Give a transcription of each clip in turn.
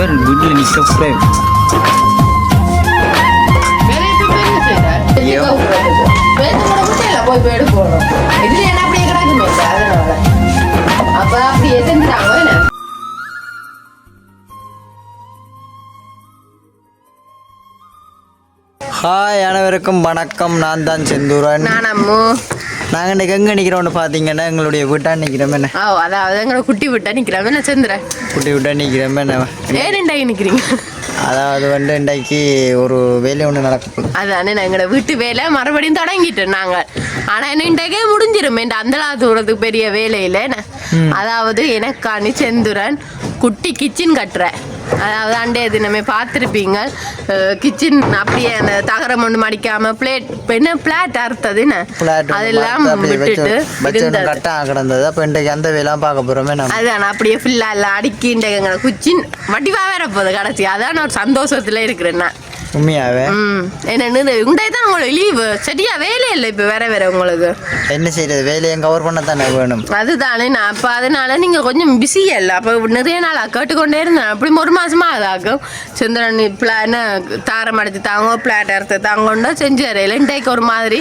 இவர் வீட்டில் நிற்க கூட வேற இப்ப என்ன செய்றார்? ஐயோ. வேத்து கூட முட்டையில போய் போய் எடுக்கணும். இதுல என்ன அப்படியே கிடக்குமே இப்ப, அதனால. அப்ப அப்படியே செஞ்சுட்டாங்க, என்ன? ஹாய் அனைவருக்கும் வணக்கம் நான் தான் செந்தூரன் நான் அம்மு. நாங்கள் இன்றைக்கி எங்கே நிற்கிறோம்னு பார்த்தீங்கன்னா எங்களுடைய வீட்டா நிற்கிறோம் என்ன? ஓ, அதாவது எங்களை குட்டி விட்டா நிக்கிறோம். என்ன சந்திரன்? குட்டி வீட்டா நிற்கிறோம் என்ன? ஏன் இண்டாகி நிக்கிறீங்க? அதாவது வந்து இன்றைக்கு ஒரு வேலை ஒன்று நடக்குது அதானே எங்களோட வீட்டு வேலை மறுபடியும் தொடங்கிட்டோம் நாங்க ஆனா என்ன இன்றைக்கே முடிஞ்சிரும். இந்த அந்த தூரத்துக்கு பெரிய வேலையில என்ன? அதாவது எனக்காணி செந்துரன் குட்டி கிச்சன் கட்டுறேன் அதாவது அண்டைய தினமே பார்த்துருப்பீங்க. கிச்சன் அப்படியே அந்த தகரம் ஒன்று மடிக்காம பிளேட் என்ன பிளாட் அறுத்தது என்ன? அதெல்லாம் விட்டுட்டு கட்டாக கிடந்தது. அப்போ இன்றைக்கு அந்த வேலைலாம் பார்க்க போகிறோமே நம்ம அதான் அப்படியே ஃபுல்லாக எல்லாம் அடுக்கி இந்த குச்சின் வட்டிவா வேற போகுது கடைசி. அதான் ஒரு சந்தோஷத்துல இருக்கிறேன் நான். உண்மையாவே? என்னன்னு உண்டே தான் உங்களுக்கு லீவு சரியா? வேலை இல்லை இப்போ வேற வேற உங்களுக்கு. என்ன செய்யறது வேலையை கவர் பண்ண தானே வேணும்? அதுதானே நான் அப்போ அதனால நீங்கள் கொஞ்சம் பிஸியா இல்லை. அப்போ நிறைய நாள் கேட்டுக்கொண்டே இருந்தேன். அப்படி ஒரு மாசமா அதாகும் சுந்தரன் பிளான் தாரம் அடிச்சு தாங்க பிளாட் அறுத்து தாங்கண்டா செஞ்சு இன்றைக்கு ஒரு மாதிரி.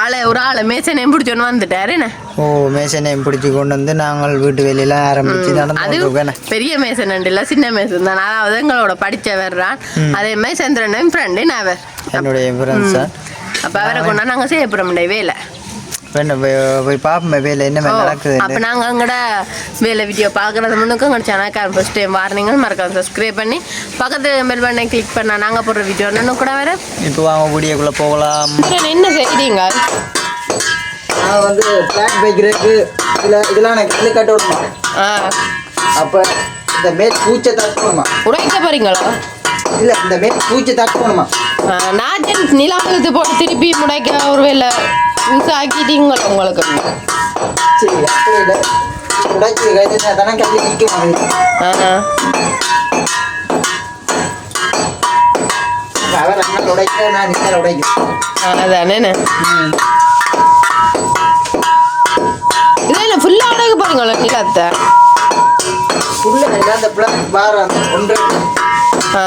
ஆளை ஒரு ஆளை மேசனையும் பிடிச்சோன்னு வந்துட்டாரு என்ன? ஓ மேசனையும் பிடிச்சி கொண்டு வந்து நாங்கள் வீட்டு வேலையெல்லாம் ஆரம்பிச்சு அது நடந்து பெரிய மேசன் இல்லை சின்ன மேசன் தான். அதாவது எங்களோட படிச்சவர் தான். அதே மாதிரி சந்திரன் ஃப்ரெண்டு நான் அவர். என்னுடைய ஃப்ரெண்ட்ஸ் அப்போ அவரை கொண்டா நாங்கள் செய்யப்படுறோம் வேலை. வேணும் போய் பார்ப்போமே வேலை என்ன நடக்குது அப்ப நாங்க அங்கட வேலை வீடியோ பார்க்கறது முன்னுக்கு உங்க சேனல் ஃபர்ஸ்ட் டைம் வாரீங்க மறக்காம சப்ஸ்கிரைப் பண்ணி பக்கத்து பெல் பட்டனை கிளிக் பண்ணா நாங்க போடுற வீடியோ இன்னும் கூட வர இப்போ வாங்க வீடியோக்குள்ளே போகலாம். என்ன செய்றீங்க? நான் வந்து பிளாட் வைக்கிறதுக்கு இதில் இதெல்லாம் எனக்கு கல்லு கட்ட விடணுமா? ஆ, அப்போ இந்த மேல் பூச்சை தட்டணுமா உடைக்க போறீங்களா? இல்லை இந்த மேல் பூச்சை தட்டணுமா நான் ஜென்ஸ் நிலாவுக்கு போட்டு திருப்பி முடைக்க ஒரு மிஸ் ஆக்கிட்டீங்க உங்களுக்கு சரி அப்படி உடைச்சி கைது தானே கல்லு நிற்க மாதிரி ஆ, அவர் அண்ணன் உடைக்க நான் நிற்கிற உடைக்கும் அதானே இதில் ஃபுல்லாக உடைக்க போறீங்களா நிலத்தை உள்ள இல்லை அந்த பார் ஒன்று ஆ.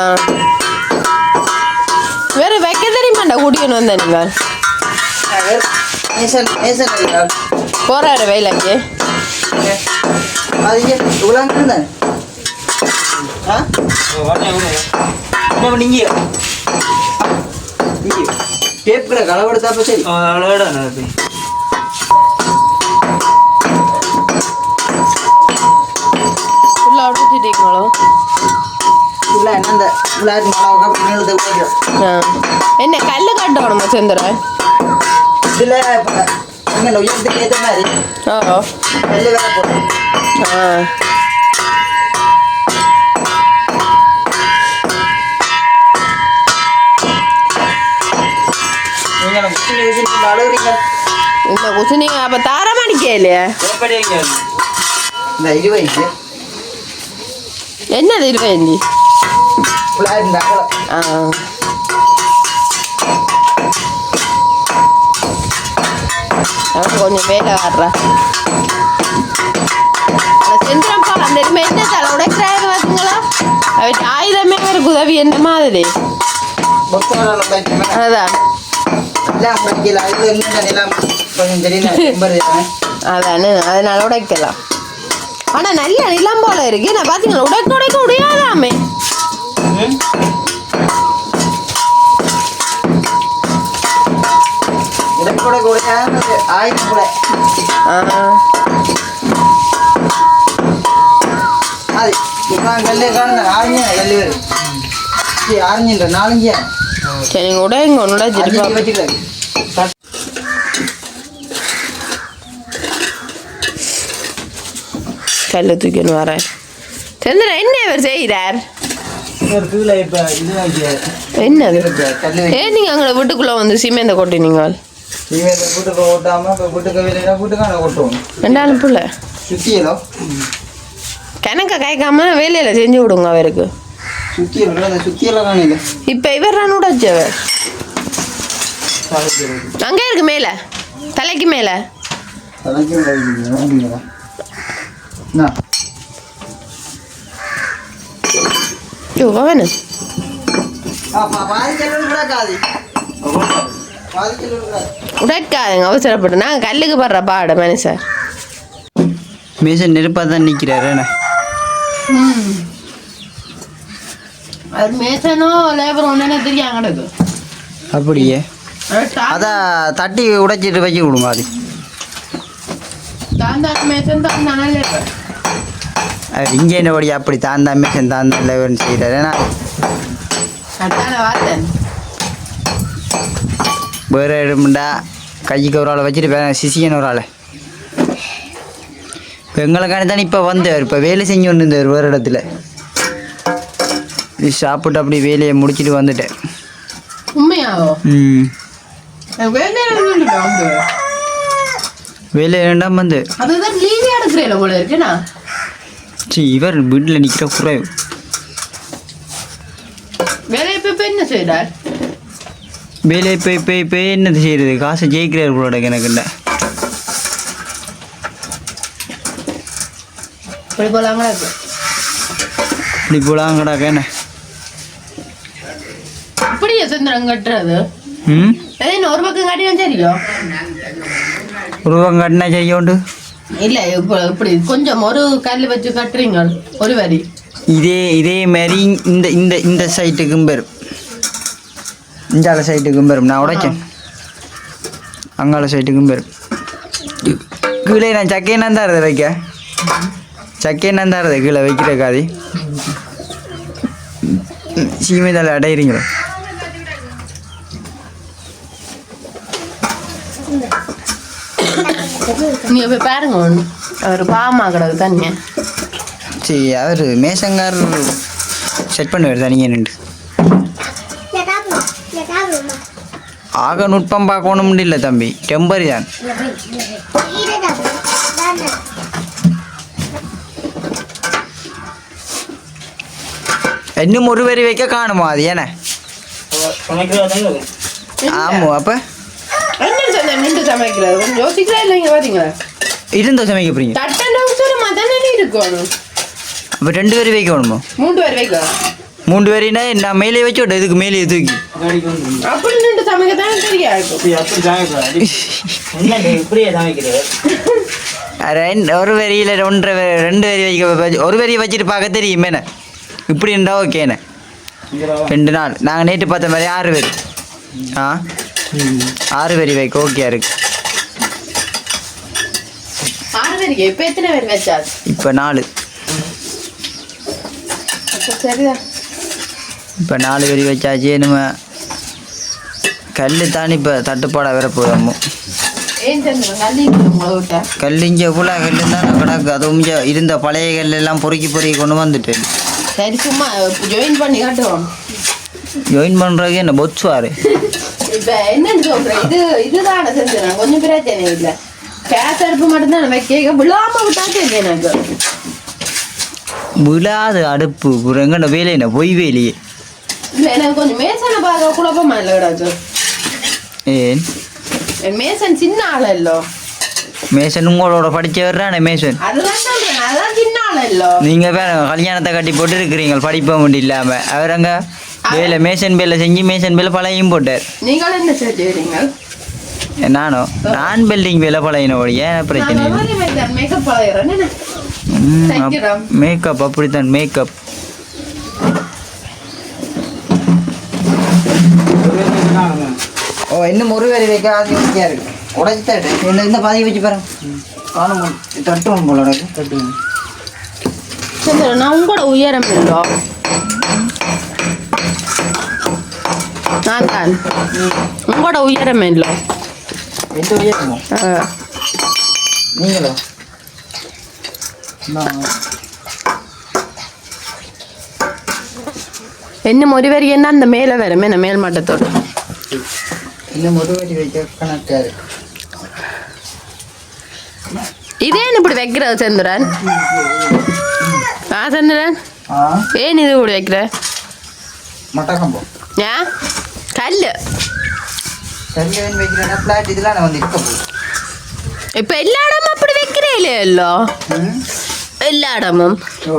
வேற வைக்க தெரியுமாண்டா கூட்டின்னு வந்த நீங்கள் போறாரு ஆ? நீங்கள் பேப்பரை களவெடுத்தா சரி. ஃபுல்லாக உடைச்சிட்டீங்களோ உள்ள என்ன கல்லு கட்டணுமா சுந்தரன் இதில் நீங்கள் உயரத்துக்கு ஏற்ற மாதிரி நெல் வேலை போடுறோம் ஆ இந்த குசினி அப்போ தாரம் அடிக்க இல்லையா இந்த வயசு என்னது ஆ அவனுக்கு கொஞ்சம் வேலை வர்றா. செந்திரப்பா அந்த இடமே என்ன தலை உடைக்கிறாங்க பார்த்தீங்களா அவன் ஆயுதமே ஒரு உதவி என்ன மாதிரி. அதான். அதானே அதனால உடைக்கலாம். ஆனா நல்ல நிலம் போல இருக்கு. நான் பாத்தீங்களா? உடைக்க உடைக்க முடியாதாமே உடைக்கூட கூட கூட ஆ, அது இப்போ கல்லு காணுங்க ஆரஞ்சு கல்லு வேறு சரி ஆரஞ்சுன்ற நாலஞ்சு? சரி நீங்க உடைங்க ஒன்று உடைச்சிட்டு அஞ்சு வச்சுக்கிறேன் கல்லு தூக்கின்னு வரேன் சந்திரன் என்ன இவர் செய்கிறார் ஒரு கீழே இப்போ இது வாங்கி என்னது? கல்லு ஏன் நீங்க அங்கே வீட்டுக்குள்ள வந்து சிமெந்த கொட்டினீங்க? இவன் இந்த வீட்டுக்கு இப்போ வீட்டுக்கு வெளியில வீட்டுக்கான ஓட்டுவோம் ரெண்டாலும் புள்ள சுத்தியலோ கணக்க காய்க்காம வேலையில செஞ்சு விடுங்க அவருக்கு சுத்தியல் அந்த காணில இப்ப இவர் நான் உடைச்சவர் அங்கே இருக்கு மேல தலைக்கு மேல பாதி செல்லு கிடக்காது பாதி செல்லு கிடக்காது உடைக்காதுங்க அவசரப்பட்டு நான் கல்லுக்கு படுற பாட மனுஷன். மேசன் நெருப்பாக தான் நிற்கிறாரு என்ன? அது மேசனோ லேபர் தெரியாம கிடக்கு. அப்படியே. அதான் தட்டி உடைச்சிட்டு வச்சு விடுங்க அது? தான் தான் மேசன் தான் தானே லேபர். அவர் இங்கே என்னபடி அப்படி தான் தான் மேசன் தான் தான் லெவன் செய்கிறார் ஏன்னா வேறு இடம்டா கைக்கு ஒரு ஆளை வச்சுட்டு சிசியன் ஒரு ஆளை. இப்போ எங்களுக்கான தானே இப்போ வந்தவர் இப்போ வேலை செஞ்சு கொண்டு இருந்தவர் வேறு இடத்துல. சாப்பிட்டு அப்படி வேலையை முடிச்சிட்டு வந்துட்டேன். ம். வேலை வேண்டாம் வந்து? அதுதான் லீவே எடுக்கிறேன் போல இருக்குண்ணா சி இவர் வீட்டில் நிற்கிற குறைவு வேலை இப்ப என்ன செய்யறார் வேலை இப்போ இப்போ இப்போ என்னது செய்கிறது காசு ஜெயிக்கிறார் எனக்கு இல்லை இப்படி போலாங்களா இப்போ இப்படி போலாங்கடாக்க என்ன இப்படியே சந்திரன் கட்டுறது? ம்? ஒரு பக்கம் காட்டினா தெரியும் உருவம் கட்டினா செய்யோண்டு இல்ல இப்போ இப்படி கொஞ்சம் ஒரு கல் வச்சு கட்டுறீங்க ஒரு வரி. இதே இதே மாதிரி இந்த இந்த இந்த சைட்டுக்கும் பெறும் இந்தால சைட்டுக்கும் பெறும் நான் உடைச்சேன் அங்கால சைட்டுக்கும் பெறும் கீழே நான் சக்கையை நான் தரது வைக்க. சக்கையை நான் தரது கீழே வைக்கிற காதி. சீமைதால அடையிறீங்களோ? நீங்க போய் பாருங்க ஒன்று அவர் பாமா கிடக்கு தனியா. சரி அவர் மேசங்கார் செட் பண்ணுவார் தனியாக நின்று ஆக நுட்பம் பார்க்கணும் இல்லை தம்பி. டெம்பரி தான் இன்னும் ஒரு வரி வைக்க காணுமா அது? ஏன? ஆமாம் அப்போ? இருந்த சமைக்க போறீங்க. அப்போ ரெண்டு பேரும் மூன்று பேர் வைக்கலாம். மூன்று பேரினா நான் மேலே வச்சு விட்டேன் இதுக்கு மேலே தூக்கி. அப்படி நின்று சமைக்க தானே தெரியா இருக்கும் ரெண்டு ஒரு வரியில் ஒன்றரை ரெண்டு வரி வைக்க ஒரு வரி வச்சுட்டு பார்க்க தெரியுமே என்ன? இப்படி இருந்தா ஓகேண்ணே ரெண்டு நாள். நாங்கள் நேற்று பார்த்த மாதிரி ஆறு வரி. ஆ? ஆறு வரி வைக்க ஓகே இருக்கு. இப்ப எத்தனை பேர் இப்போ நாலு. இப்போ நாலு வரி வச்சாச்சு நம்ம கல் தானே இப்போ தட்டுப்பாடாக உங்களை விட்டா கல் இங்கே கூட கல் தானே கிடக்கு. அதுவும் இருந்த பழைய கல் எல்லாம் பொறுக்கி பொறுக்கி கொண்டு வந்துட்டேன். சரி சும்மா ஜாயின் பண்ணி காட்டுவோம். ஜாயின் பண்ணுறதுக்கு என்ன பொச்சுவார் இப்ப என்னன்னு சொல்றேன். இது இதுதான செஞ்சிடறேன் கொஞ்சம் பிரச்சனை இல்லை அடுப்பு மட்டும்தான் வைக்க விழாம விட்டா சரி எனக்கு? விழாது அடுப்பு. எங்கட வேலை என்ன பொய் வேலையே. எனக்கு கொஞ்சம் மேசனை பார்க்க குழப்பமா இல்லை கிடக்கு ஏன் மேசன் சின்ன ஆள் இல்லோ மேசன் உங்களோட படிச்சவர் தானே மேசன் நீங்கள் வேற கல்யாணத்தை கட்டி போட்டு இருக்கிறீங்க படிப்ப முடியும் இல்லாமல் அவர் அங்கே வேலை மேசன் வேலை செஞ்சு மேசன் வேலை பழையும் போட்டார் நீங்கள் என்ன செஞ்சுக்கிறீங்க நானோ நான் பில்டிங் வேலை பழையினோட ஏன் பிரச்சனை. மேக்கப் அப்படித்தான் மேக்கப் ஓ இன்னும் ஒரு வேலை வைக்க ஆசையா இருக்கு உடச்சி தட்டு இந்த இந்த பாதி வச்சு பாருங்க காணும் தட்டுவோம் போல உனக்கு தட்டுவோம் சந்திரன் நான் உங்களோட உயரம் இல்லோ நான் தான் உங்களோட உயரம் இல்லோ எந்த உயரமோ நீங்களோ என்ன ஒரு வரி என்ன அந்த மேலே வரும் என்ன மேல் மட்டத்தோட இன்னும் ஒரு வேலை வைக்க கணக்கா இருக்கு இதே இப்படி வைக்கிறது சந்திரன்? ஆ சந்திரன்? ஏன் இது இப்படி வைக்கிற? மட்டக்கம்போ ஏன் கல் கல்யாணம் வைக்கிறேன்னா ஃப்ளாட் இதெல்லாம் நான் வந்து இருக்க போகுது இப்போ எல்லா இடமும் அப்படி வைக்கிறே இல்லையோ ம்? எல்லா இடமும். ஓ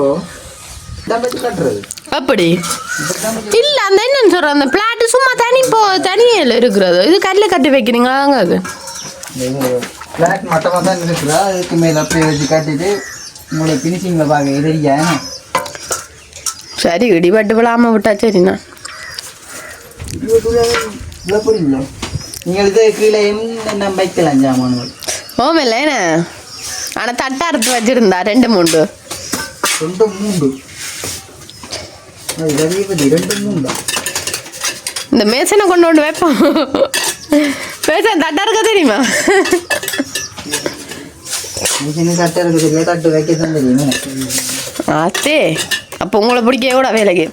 இதான் கட்டுறது? அப்படி? இல்ல அந்த என்னன்னு சொல்ற அந்த பிளாட் சும்மா தனி போ தனியில் இருக்கிறது? இது கல்ல கட்டி வைக்கிறீங்க அங்க அது ஃப்ளாட் மட்டமாக தான் இருக்குதா அதுக்கு மேலே அப்படியே வச்சு கட்டிட்டு உங்களுக்கு ஃபினிஷிங்கில் பார்க்க எதிரியா? சரி இடிபட்டு விழாம விட்டா சரிண்ணா. இவ்வளோ புரியல நீங்கள் இது கீழே என்ன வைக்கலாம் ஜாமான்கள்? ஓமில்ல என்ன ஆனா தட்டா அறுத்து வச்சிருந்தா ரெண்டு மூண்டு ரெண்டு மூண்டு அது இந்த மேசனை கொண்டு கொண்டு வைப்போம். மேசன் தட்டா இருக்க தெரியுமா? மிஷினு இருக்கு தட்டு வைக்க தான் தெரியும். ஆத்தே அப்போ உங்களை பிடிக்க கூட வேலைக்கு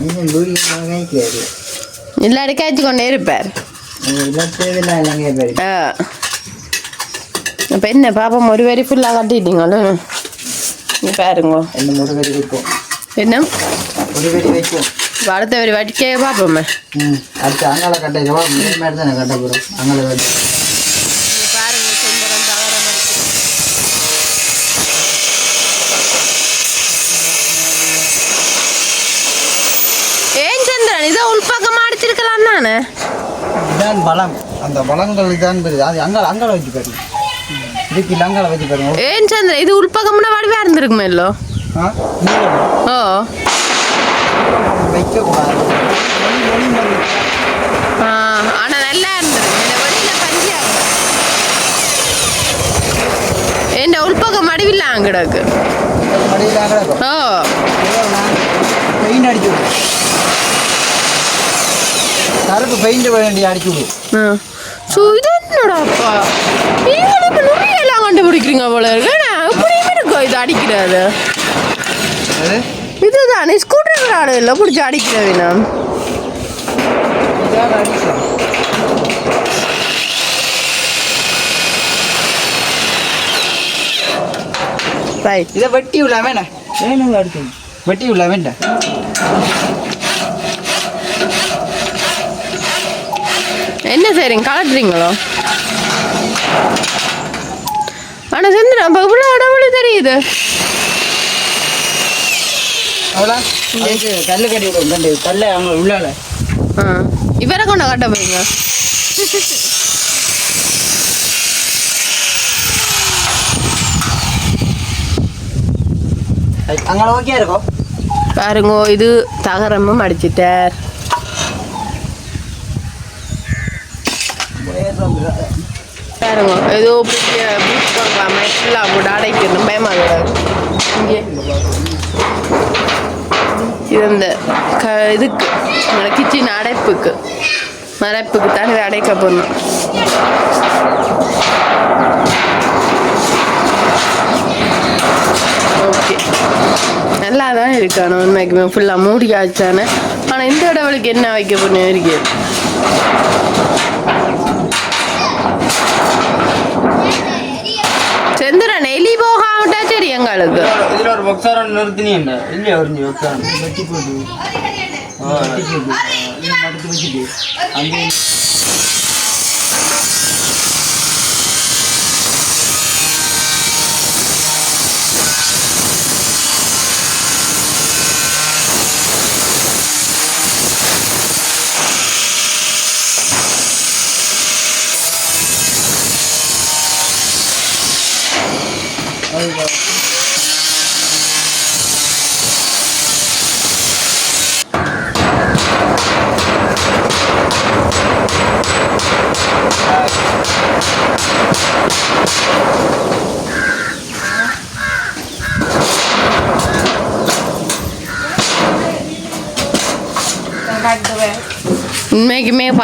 மிஷின் வீடு கைக்காது இல்லாடி காய்ச்சி கொண்டே இருப்பார். அப்போ என்ன பாப்பா ஒரு வரி ஃபுல்லாக கட்டிட்டீங்களோ? பாருங்க. ரெண்டு மூணு பேர் வைப்போம் என்ன? ஒரு பேர் வைப்போம் அடுத்த வரி வட்டிக்கே பார்ப்போமே. ம் அடுத்து அங்கால கட்ட ஜவா மேல் மாதிரி தானே கட்ட போகிறோம் அங்கால கட்ட. இதை அடிச்சிருக்கலாம் இதான் பலம் அந்த பலங்கள் தான் அது அங்கால அங்கால வச்சு பாருங்க. இதுக்கு இல்லை அங்கால வச்சு பாருங்க. ஏன் சந்திரன் இது உள்பக்கம்னா வடிவா இருந்திருக்குமே இல்லோ? ஓ. மணி ஆ, ஆனா நல்லா இருந்திருக்கு. இந்த வெளியில பஞ்சியா என் ஓ. பெயிண்ட் அடிச்சு விடும் கருப்பு பெயிண்ட் வேண்டி அடிச்சு விடும் ஸோ இது என்னடாப்பா நீங்களும் இப்போ நிறைய எல்லாம் கண்டுபிடிக்கிறீங்க போல இருக்கு. ஏன்னா இப்படியும் இருக்கும் இது அடிக்கிறது. அது? இதுதானே ஸ்கூ டிரைவர் ஆடு இல்லை பிடிச்சி அடிக்கிறது நான் ரைட் இதை வெட்டி விடலாமே என்ன? ஏனுங்க அடிச்சு வெட்டி என்ன செய்றீங்க கலட்டுறீங்களோ ஆனால் செந்துடும் இப்போ இவ்வளோ இடவழி தெரியுது. கட்டி விடுவோம் கல்லை அவங்க உள்ளால. ஆ. இவரை கொண்ட கட்ட போறீங்க? அங்கே ஓகே இருக்கும். பாருங்க இது தகரமும் அடிச்சிட்டார். பாருங்க ஏதோ பெரிய பார்க்கலாம் ஃபுல்லாக போட்டு அடைக்கணும் பயமாக இங்கே. இது இந்த க இதுக்கு இந்த கிச்சன் அடைப்புக்கு மறைப்புக்கு தான் இதை அடைக்க போடணும் ஓகே. நல்லா தான் இருக்கானு உண்மைக்குமே ஃபுல்லாக மூடி ஆச்சானே ஆனால் இந்த இடவளுக்கு என்ன வைக்க போன இருக்கு செந்துரன் எலி போகாமட்டா சரி எங்களுக்கு நிறுத்தினீங்க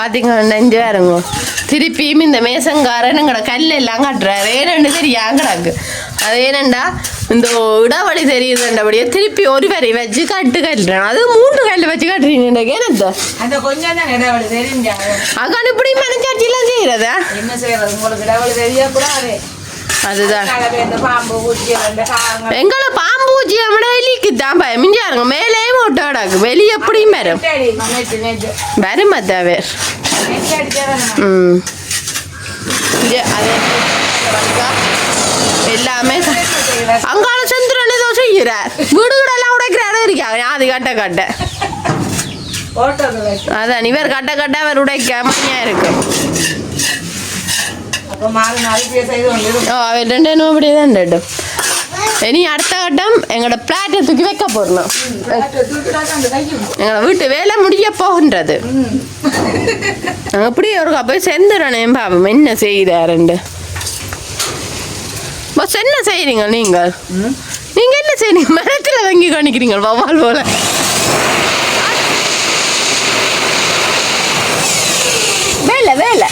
பார்த்தீங்கன்னா நெஞ்சு வேறுங்க. திருப்பியும் இந்த மேசங்காரனுங்கட கல் எல்லாம் கட்டுறாரு. ஏனென்று தெரியும் கிடக்கு அது ஏனண்டா இந்த இடவழி தெரியுதுன்றபடியே திருப்பி ஒரு வரி வச்சு கட்டு கட்டுறேன். அது மூன்று கல் வச்சு கட்டுறீங்க ஏனத்த அந்த கொஞ்சம் தான் இடவெளி தெரிஞ்சாங்க அக்கான இப்படி மனச்சாட்சியெல்லாம் செய்யறதா? என்ன செய்யறது? உங்களுக்கு இடவெளி தெரியக்கூடாது அதுதான். பாம்பு ஊச்சி எங்களை பாம்பு பூச்சி விட எலிக்கு தான் பயம் மிஞ்சாருங்க மேலேயும் மொட்டை கிடக்கு. வெளியே எப்படியும் வரும். வரும் அடிச்சாதான் ம். அது எல்லாமே. அங்கால சந்திரன் ஏதோ செய்கிறார். வீடு கூட எல்லாம் உடைக்கிறாரு இருக்காங்க அது கட்ட கட்ட. அதான் இவர் கட்ட கட்ட அவர் உடைக்க மணியா இருக்கு. அப்ப மாறி நாலு பேர் செய்து கொண்டு ஓ அவர் ரெண்டு என்ன அப்படியே தான் ரெண்டும் இனி அடுத்த கட்டம் எங்களோட பிளாட்டை தூக்கி வைக்க போடணும் தூக்கிடாக்க அந்த கைக்கு எங்களோட வீட்டு வேலை முடிய போகின்றது நாங்கள் எப்படி ஒரு போய் செந்துடனே பாப்போம் என்ன செய்கிறாருண்டு பஸ் என்ன செய்றீங்க நீங்கள் நீங்க என்ன செய்றீங்க மரத்துல வாங்கி காணிக்கிறீங்க வவால் போல வேலை வேலை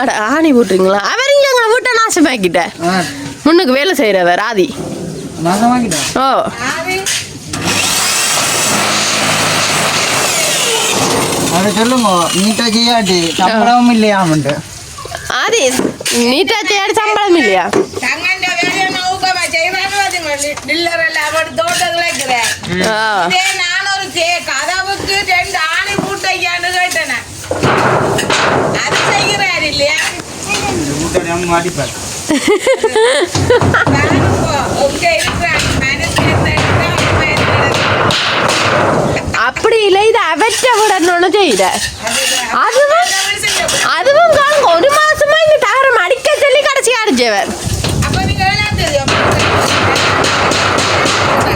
அட ஆணி போட்டுறீங்களா அவர் இங்க எங்க வீட்டை நாசமாக்கிட்ட. முன்னுக்கு வேலை செய்கிறவர் ஆதி நான் வாங்கிட்டேன் ஓ அதை சொல்லுங்க செய்யாட்டி சம்பளமும் இல்லையாமன்ட்டு ஆதி நீட்டா செய்யாடி சம்பளம் இல்லையா? கதவுக்கு ரெண்டு ஆணி பூட்டையான்னு கேட்டேன். அது செய்கிறார் இல்லையா மாட்டிப்பார். அப்படி இல்லை இது அவற்ற விடணும்னு அதுதான். அதுவும் அதுவும் காங்க ஒரு மாசமா இந்த தகரம் அடிக்க சொல்லி கடைசி அடிச்சவர் நீங்க ஏழாம்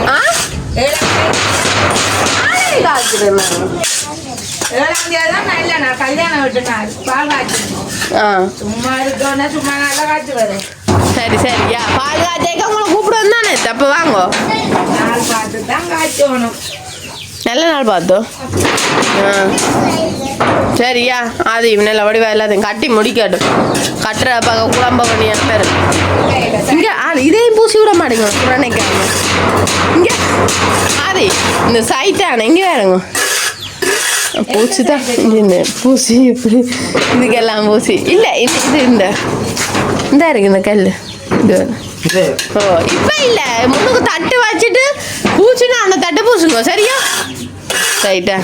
ஆ ஏழாம் தேதி ஆளை காக்குறேன் ஏழாம் தேதி தான் நல்ல நான் கல்யாணம் விட்டுனார் பால் காய்ச்சணும் ஆ சும்மா இருக்கோன்னா சும்மா நல்லா காய்ச்சி வரேன் சரி சரி யா பால் காய்ச்சேக்க உங்களை கூப்பிடுவோம் தானே தப்பு வாங்கோ நாள் பார்த்து தான் காய்ச்சணும் நல்ல நாள் பார்த்தோம் ஆ சரியா அது நல்ல வடிவா எல்லாத்தையும் கட்டி முடிக்கட்டும் கட்டுற பக்கம் குழம்ப பண்ணி பேர் இங்க ஆள் இதையும் பூசி விட மாட்டேங்க புறணைக்காம இங்க ஆதி இந்த சைட்டான இங்க வேறுங்க பூச்சி தான் இந்த பூசி இப்படி இதுக்கெல்லாம் பூசி இல்லை இது இது இந்த இந்த இருக்கு இந்த கல் இது. இது ஓ இப்போ இல்ல முன்னுக்கு தட்டு வச்சுட்டு பூச்சினா அந்த தட்டு பூசுங்க சரியா ரைட்டா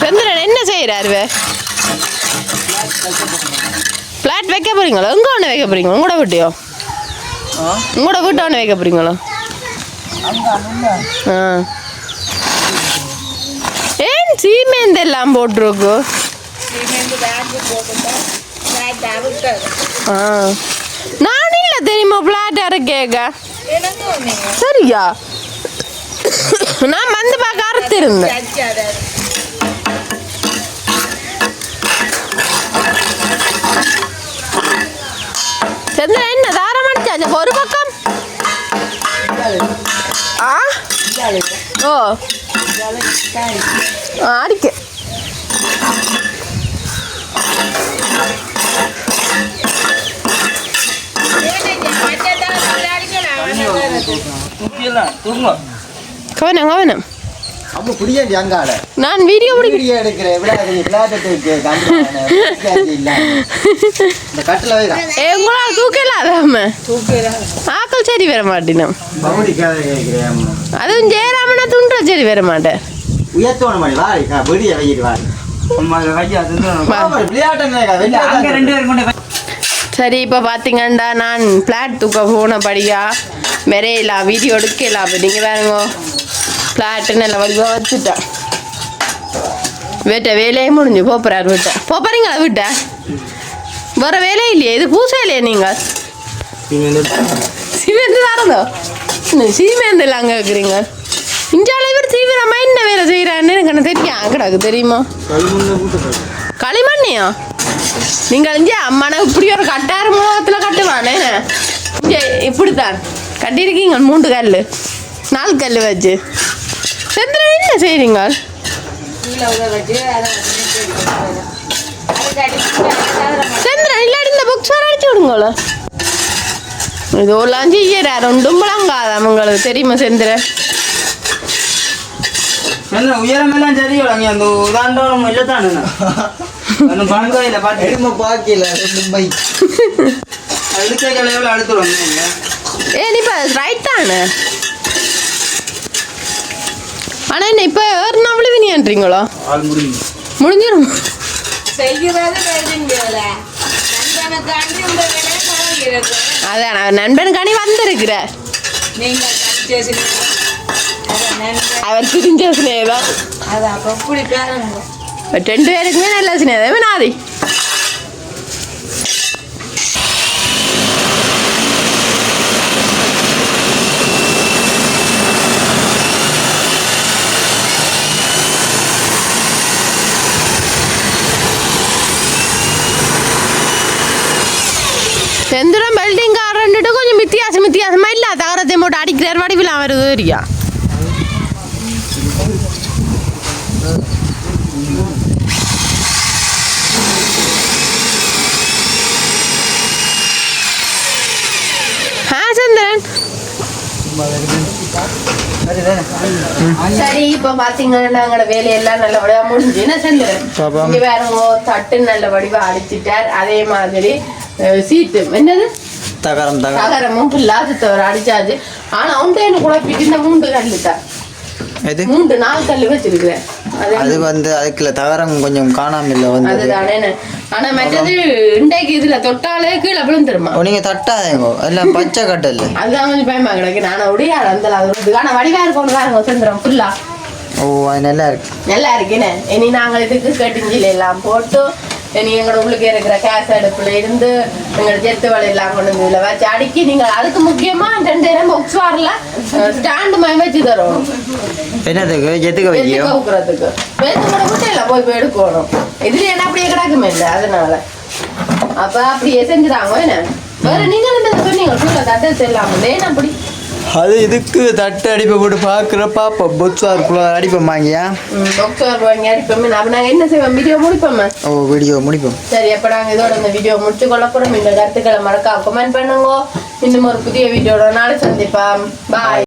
சந்திரன் என்ன செய்யறாரு இவர்? பிளாட் வைக்க போறீங்களா எங்க ஒன்று வைக்க போறீங்க உங்களோட வீட்டையோ உங்களோட வீட்டை ஒன்று வைக்க போறீங்களா ஆ ஏன் சீமேந்து எல்லாம் போட்டிருக்கு சிமெண்ட் பேங்க் போட்டுட்டா பேங்க் அவுட்டது ஆ நான் இல்லை தெரியுமா பிளாட் கேட்க எனக்கு ஒன்றுங்க சரியா? நான் வந்து பார்க்க அறுத்திருந்தேன். சந்திரன் என்ன தாரம் அடிச்சாச்சு? ஒரு பக்கம். ஆ? ஓ. ஆ, அடிக்க. முக்கியம் தூங்க கவனம் கவனம் அப்போ புரியாது அங்கால நான் வீடியோ வீடியோ எடுக்கிறேன் விட விளையாட்டு இந்த கட்டில் வைடா. ஏ உங்களால் தூக்கலாதாம ஆக்கள் சரி வர மாட்டேனும் பவுடிக்காக கேட்கிறேன். அதுவும் ஜெயராமனா துண்டா சரி வர மாட்டேன் மாதிரி வாரி வைக்கிட்டு வாரி சரி இப்போ பார்த்தீங்கன்னா நான் ஃப்ளாட் தூக்க போனபடியா மெரையலாம் வீடியோ எடுக்கலாம் அப்போ நீங்கள் பாருங்க ஃப்ளாட்டு நல்ல வடிவாக வச்சுட்டேன். வீட்டை வேலையே முடிஞ்சு போப்புறாரு வீட்டை. போப்பறீங்களா வீட்டை? வேற வேலை இல்லையே இது பூசை இல்லையே நீங்கள் சீமேந்து தாரதோ இன்னும் சீமேந்து இல்லை இந்த இருக்கிறீங்க தீவிரமா என்ன வேலை செய்கிறான்னு எனக்கு என்ன தெரியும். கிடக்கு தெரியுமா? களிமண்ணியா? நீங்கள் இங்கே அம்மான இப்படி ஒரு கட்டாறு மூலத்தில் கட்டுவானே. இங்கே இப்படித்தான். கட்டியிருக்கீங்க மூன்று கல் நாலு கல் வச்சு. சந்திரன் என்ன செய்கிறீங்க சந்திரன் இல்லாடி இந்த புக்ஸ் அடிச்சு விடுங்களோ. இதெல்லாம் செய்யறாரு ஒன்றும் முழங்காத உங்களுக்கு தெரியுமா செந்திரன் என்ன உயரமெல்லாம் சரியோட அங்கே அந்த உதாண்டோம் இல்லத்தானே அந்த பணங்காயில பார்த்து எருமை பாக்கில ரெண்டு பைக் அழுத்த கலையில் அழுத்துருவாங்க ஏ நீ இப்போ ரைட் தானே ஆனால் என்ன இப்போ ஏறினா விழுவினியான்றீங்களோ ஆள் முடியும் முடிஞ்சிடும் அதான் நண்பனுக்காண்டி வந்திருக்கிற நீங்க பேசி அவர் எப்படி பேருங்க ரெண்டு பேருக்குமே நல்ல சினேதம் நாதி. செந்துரம் வெல்டிங் காரன்ட்டு கொஞ்சம் வித்தியாசம் வித்தியாசமா இல்ல தகரத்தை போட்டு அடிக்கிறார் வடிவில் வருது ஏரியா ஆ சந்திரன் சரி இப்ப பாத்தீங்கன்னா எங்களோட வேலையெல்லாம் நல்லபடியா முடிஞ்சு. என்ன பாப்பா. இங்க பாருங்க தட்டு நல்ல வடிவா அடிச்சிட்டார். அதே மாதிரி சீட்டு. என்னது? தகரம் தகரம். தகரமும் பில்லாசத்தவர் அடிச்சாச்சு. ஆனா உண்டு எனக்கு கூட இந்த மூன்று கல்லு தான் மூன்று நாலு கல்லு வச்சிருக்கிறேன். அது வந்து அதுக்குள்ள தகரம் கொஞ்சம் காணாம இல்ல வந்து ஆனா மற்றது இன்றைக்கு இதுல தொட்டாலே கீழே விழுந்துருமா? நீங்க தட்டாதேங்கோ. எல்லாம் பச்சை கட்டல். அதுதான் கொஞ்சம் பயமா கிடக்கு. நான் உடைய அந்த ஆனா வடிவா இருக்கணும் சுந்தரம் ஃபுல்லா ஓ அது நல்லா இருக்கு. நல்லா இருக்குன்னு இனி நாங்கள் இதுக்கு கட்டிஞ்சில எல்லாம் போட்டு இனி எங்களோட உள்ளுக்கு இருக்கிற கேஸ் அடுப்புல இருந்து எங்களோட ஜெத்து வலை எல்லாம் கொண்டு வந்து இதுல வச்சு அடுக்கி நீங்கள் அதுக்கு முக்கியமா ரெண்டு நேரம் பாக்ஸ் வரல ஸ்டாண்டு மாதிரி வச்சு தரணும். என்னதுக்கு? வைக்கியோ கவுக்குறதுக்கு வேத்து கூட மட்டும் இல்லை போய் போய் எடுக்கணும். இதுல என்ன அப்படியே கிடக்குமே இல்லை அதனால. அப்ப அப்படியே செஞ்சுறாங்க என்ன? வேற நீங்களும் சொன்னீங்க சூழ தட்டை இல்லாமல் ஏன் அப்படி. அது இதுக்கு தட்டு அடிப்பை போட்டு பார்க்குற பாப்போம் பொத்ஸா இருக்குள்ள அடிப்போம் வாங்கியா? வாங்கி அடிப்போமே. அப்ப நாங்க என்ன செய்வோம்? வீடியோ முடிப்போமே? ஓ வீடியோ முடிப்போம். சரி அப்ப நாங்க இதோட இந்த வீடியோ முடிச்சு கொள்ள போறோம். இந்த கருத்துக்களை மறக்காம கமெண்ட் பண்ணுங்க. இன்னும் ஒரு புதிய வீடியோட நாளை சந்திப்போம். பாய்